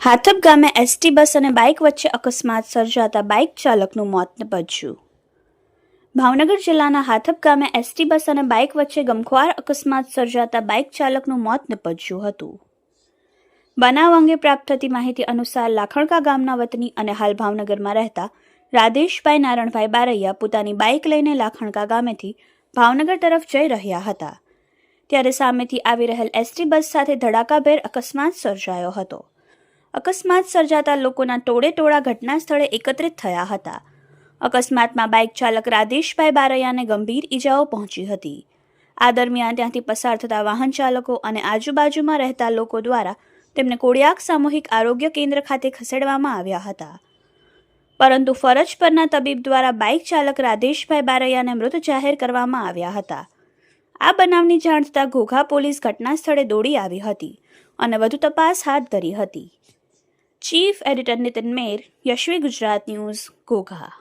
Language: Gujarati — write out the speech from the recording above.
હાથપ ગામે એસટી બસ અને બાઇક વચ્ચે અકસ્માત સર્જાતા બાઇક ચાલકનું મોત નીપજ્યું. ભાવનગર જિલ્લાના હાથપ ગામે એસટી બસ અને બાઇક વચ્ચે ગમખ્વાર અકસ્માત સર્જાતા બાઇક ચાલકનું મોત નિપજ્યું હતું. બનાવ અંગે પ્રાપ્ત થતી માહિતી અનુસાર લાખણકા ગામના વતની અને હાલ ભાવનગરમાં રહેતા રાધેશભાઈ નારણભાઈ બારૈયા પોતાની બાઇક લઈને લાખણકા ગામેથી ભાવનગર તરફ જઈ રહ્યા હતા. ત્યારે સામેથી આવી રહેલ એસટી બસ સાથે ધડાકાભેર અકસ્માત સર્જાયો હતો. અકસ્માત સર્જાતા લોકોના ટોળે ટોળા ઘટના સ્થળે એકત્રિત થયા હતા. અકસ્માતમાં બાઇક ચાલક રાધેશભાઈ બારૈયાને ગંભીર ઈજાઓ પહોંચી હતી. આ દરમિયાન ત્યાંથી પસાર થતા વાહન ચાલકો અને આજુબાજુમાં રહેતા લોકો દ્વારા તેમને કોડિયાક સામૂહિક આરોગ્ય કેન્દ્ર ખાતે ખસેડવામાં આવ્યા હતા. પરંતુ ફરજ પરના તબીબ દ્વારા બાઇક ચાલક રાધેશભાઈ બારૈયાને મૃત જાહેર કરવામાં આવ્યા હતા. આ બનાવની જાણ થતાં ઘોઘા પોલીસ ઘટના સ્થળે દોડી આવી હતી અને વધુ તપાસ હાથ ધરી હતી. Chief editor Nitin Mer, Yashvi Gujarat news, Ghogha.